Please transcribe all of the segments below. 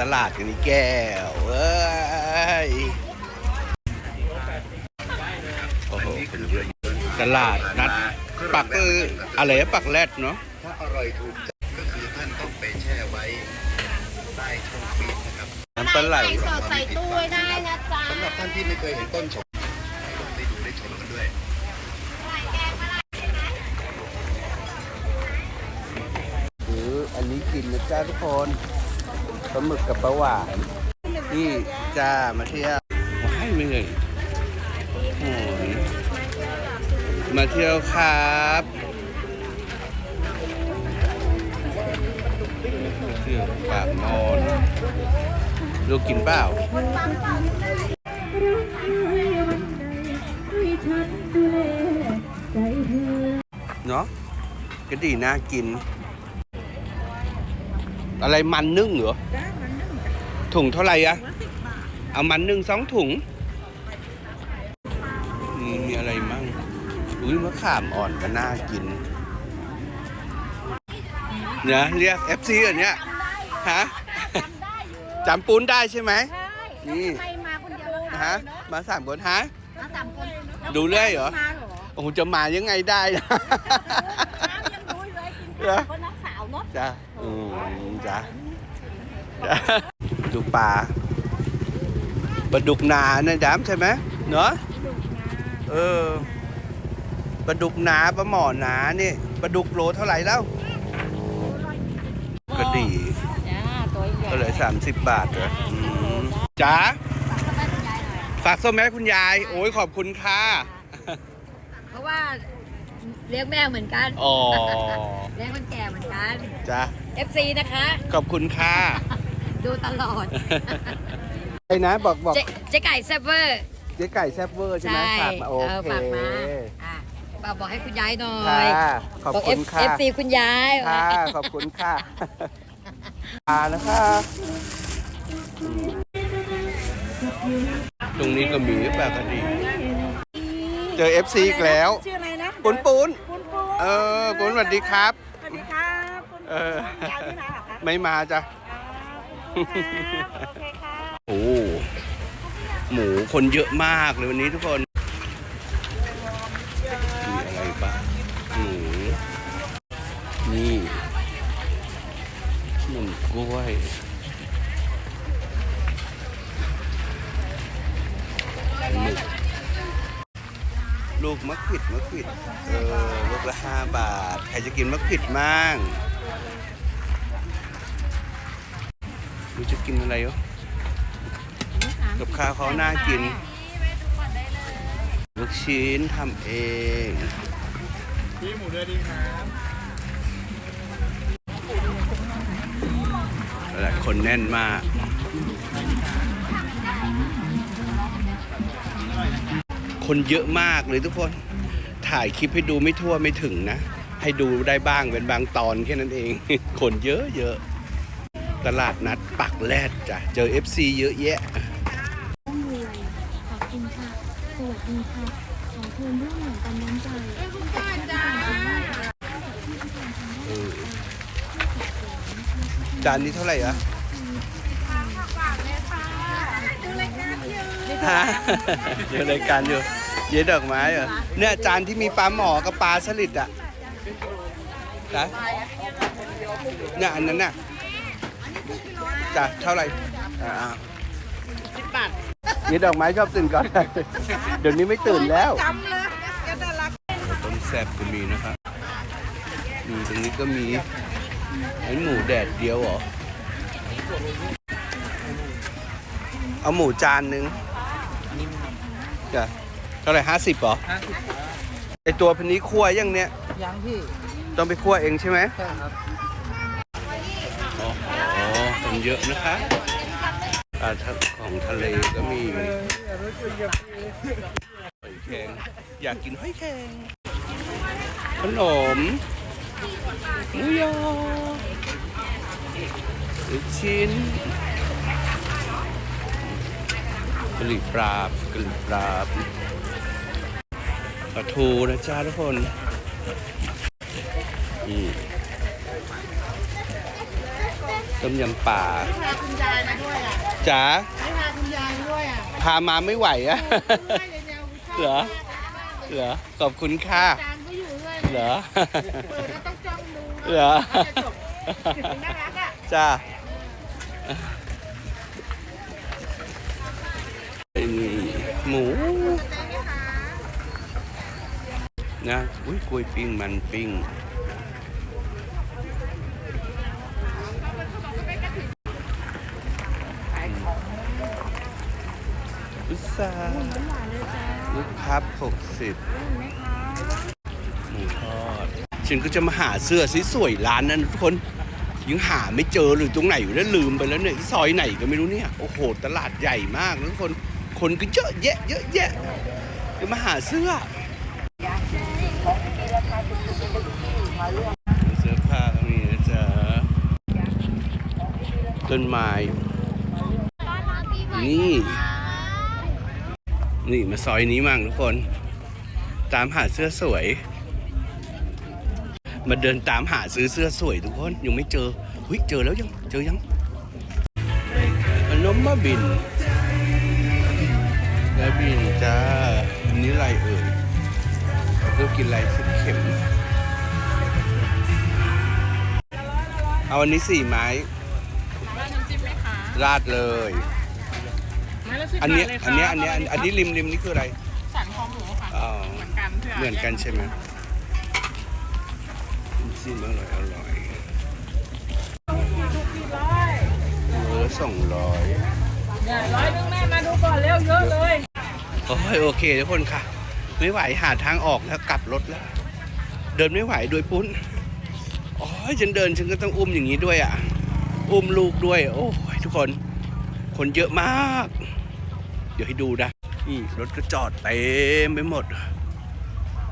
ตลาดกันนี่แก้วเอ้ยโอ้โหคนเยอะตลาดนัดปักเอออะไรนะปักแรดเนาะถ้าอร่อยถูกใจก็คือท่านต้องไปแช่ไว้ใต้ช่องฟรีซนะครับน้ำปลาไหลใส่สดใส่ตู้ไว้ได้นะจ๊ะสำหรับท่านที่ไม่เคยเห็นต้นฉมให้ลองได้ดูได้ชมกันด้วยหรืออันนี้กินนะจ้าทุกคน ปลาหมึกกับปลาหวานนี่จ้ามาเที่ยวให้ไม่เลยโอ้ยมาเที่ยวครับเที่ยวปากนอนลูกกินเปล่าเนาะก็ดีน่ากิน อะไรมันนึ่งเหรอถุงเท่าไหร่อะเอามันนึ่งสองถุงนี่มีอะไรมั่งอุ้ยมะขามอ่อนก็น่ากินเนี่ยเรียก FC อันเนี้ยฮะจำปูนได้ใช่ไหมนี่ใครมาคนเดียวแล้วฮะมาสามคนฮะมาสามคนดูเรื่อยเหรอมาเหรอโอ้โหจะมายังไงได้นะ น้ำยังรู้เลยกินข้าวคนน้องสาวเนาะจ้าอืมจ้าจ้าดูปลาปลาดุกนาเนี่ยดำใช่ไหมเนาะเออปลาดุกนาปลาหมอนานี่ปลาดุกโลเท่าไหร่แล้วก็ดีจ้าตัวใหญ่ก็เลยสามสิบบาทเหรออืมจ้าฝากส้มแม่คุณยาย โอ้ยขอบคุณค่ะ เพราะว่า เลี้ยงแม่เหมือนกันอ๋อเลี้ยงคนแก่เหมือนกัน จ้า FC นะคะ ขอบคุณค่ะ ดูตลอด ไอ้นะบอกบอกเจ๊เจ๊ไก่แซ่บเวอร์ เจ๊ไก่แซ่บเวอร์ใช่ไหมฝากมาโอเออเคฝากมาอะบอกบอกให้คุณยายหน่อค่ะยขอบบอกคุณ F ค่ะ FC คุณยายค่ะขอบคุณค่ะปลานะคะอืมตรงนี้ก็มีปลากระดี เจอ FC อีกแล้ว ชื่ออะไรนะ ปุ้นปุ้นปุ้นปุ้นเออปุ้นสวัสดีครับ สวัสดีครับปุ้นเออ ยาวที่ไหนเหรอคะไม่มาจ้ะอ๋อครับโอเคค่ะโอ้หมูคนเยอะมากเลยวันนี้ทุกคนมีอะไรบ้างหมูนี่ขนมกล้วย ลูกมะขวิดมะขวิดเออลูกละห้าบาท ใครจะกินมะขวิดมั่งรู้จะกินอะไรวะกับข้าวเขาน่ากิน ลูกชิ้นทำเองพี่หมูเดือดีครับหลายคนแน่นมาก คนเยอะมากเลยทุกคนถ่ายคลิปให้ดูไม่ทั่วไม่ถึงนะ ให้ดูได้บ้างเป็นบางตอนแค่นั้นเอง คนเยอะเยอะตลาดนัดปักแรดจ้ะเจอ FC เยอะแยะร่ำรวยขอบคุณค่ะสวัสดีค่ะขอเชิญร่วมแบ่งปันน้ำใจคุณป้าจ้าเออจานนี้เท่าไหร่อะฮะดูรายการอยู่ เย้ดอกไม้เหรอเนี่ยจานที่มีปลาหมอกับปลาสลิดอะนะเนี่ยอันนั้นน่ะจ้ะเท่าไหร่อ่าสิบบาทเย้ดอกไม้ชอบตื่นก่อน เดี๋ยวนี้ไม่ตื่นแล้วจำเลยจะได้รักต้มแซ่บก็มีนะครับมีตรงนี้ก็มีไอ้หมูแดดเดียวเหรอ เอาหมูจานหนึ่งจ้ะ เท่าไหร่ห้าสิบเหรอไอตัวพันนี้คั่วยังเนี้ยยังพี่ต้องไปคั่วเองใช่ไหมใช่ครับอ๋อคนเยอะนะคะปลาทะของทะเลก็มีหอยแครงอยากกินหอยแครงขนมหมูยอลูกชิ้นกะหรี่ปลากะหรี่ปลาป ลาทูนะจ้าทุกคนนี่ต้มยำป่าพาคุณยายมาด้วยอะจ๋าไม่พาคุณยายมาด้วยอะพามาไม่ไหวอะด้วยเลยเนี่ยชอบเหรอเหรอขอบคุณค่ะจานก็อยู่ด้วยเหรอเปิดแล้วต้องจ้องดูนะเหรอว่าจะจบน่ารักอะจ้านี่หมู นะอุ้ยกล้วยปิ้งมันปิ้งอุตสาห์ลูกพับหกสิบหมูทอดฉันก็จะมาหาเสื้อสวยๆร้านนั้นทุกคนยังหาไม่เจอหรือตรงไหนอยู่แล้วลืมไปแล้วเนี่ยอีซอยไหนก็ไม่รู้เนี่ยโอ้โหตลาดใหญ่มากนะทุกคนคนก็เยอะแยะเยอะแยะจะมาหาเสื้อ เสื้อผ้าก็มีนะจ๊ะต้นไม้นี่ นี่มาซอยนี้มั่งทุกคน ตามหาเสื้อสวย มาเดินตามหาซื้อเสื้อสวยทุกคนยังไม่เจอเฮ้ยเจอแล้วยังเจอยังนมบ้าบินบ้าบินจ้าอันนี้อะไรเอ่ยเรากินอะไรเข็ม เอาอันนี้สี่ไม้ว่าน้ำจิ้มไหมคะราดเลย ไม่ละสิบอันเนี้ยบาทเลยค่ะอันเนี้ยอันเนี้ยอันอันนี้ริมริมนี่คืออะไร สันคอหมูค่ะอ๋อเหมือนกันพื่เหมือนกันใช่ไหมซีมอร่อยอร่อยโลละสองร้อยเนี่ยร้อยหนึงแม่มาดูก่อนเร็วเยอะเลยโอ้ยโอเคทุกคนค่ะ ไม่ไหวหาทางออกแล้วกลับรถแล้ว เดินไม่ไหวโดวยปุ้น โอ้ยฉันเดินฉันก็ต้องอุ้มอย่างนี้ด้วยอะ อุ้มลูกด้วย โอ้ยทุกคน คนเยอะมาก เดี๋ยวให้ดูนะนี่รถก็จอดเต็มไปหมด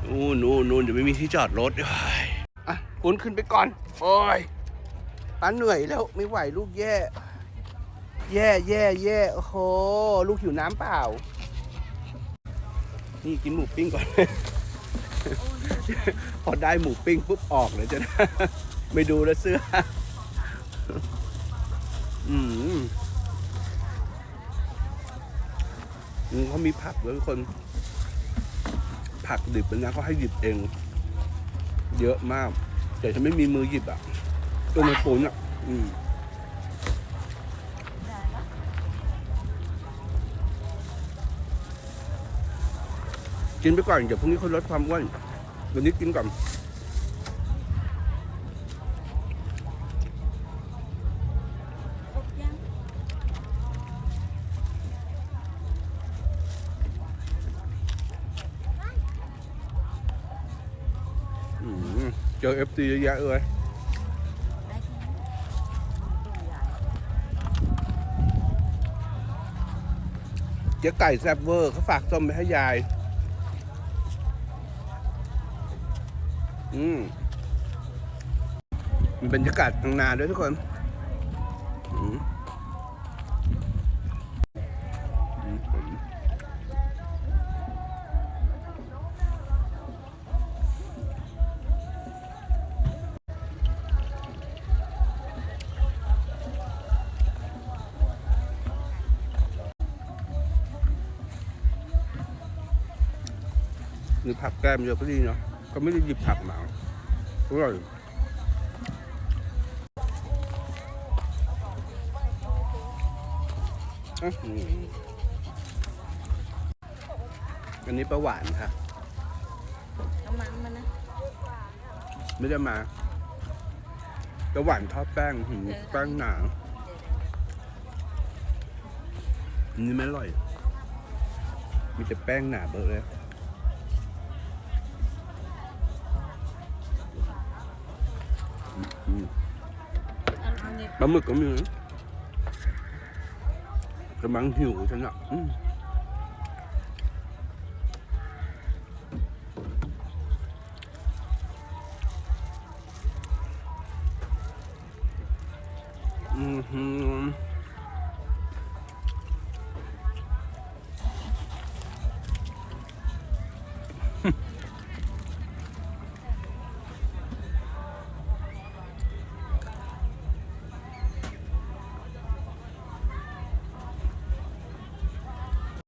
นู่นนู่นนู่นเดี๋ยวไม่มีที่จอดรถอ้ยอะปุ้นขึ้นไปก่อน โอ้ยป้าเหนื่อยแล้วไม่ไหวลูกแย่ แย่แย่แย่โอ้โหลูกหิวน้ำเปล่า นี่กินหมูปิ้งก่อน พอได้หมูปิ้งปุ๊บออกเลยจะไม่ดูแลเสื้อ อืมเขามีผักด้วยทุกคน ผักดิบนะเขาให้หยิบเอง เยอะมาก แต่ฉันไม่มีมือหยิบอะตัวมันปูนอะ อืมกินไปก่อนเดี๋ยวพรุ่งนี้เขาลดความอ้วน วันนี้กินก่อนอืมเจอเอฟซีเยอะแยะเลยเจ๊ไก่แซ่บเวอร์เขาฝาก มไปให้ยายอืมมีบรรยากาศทางนาด้วยทุกคนมีผักแก้มเยอะก็ดีเนาะ ก็ไม่ได้หยิบผักมาอร่อยอื้อหืออันนี้ประหวานค่ะน้ำมันมันนะ ไม่ได้มาประหวานทอดแป้งหืมแป้งหนาอันนี้ไม่อร่อย มีแต่แป้งหนาเบอะเลย อืมปลาหมึกก็มีน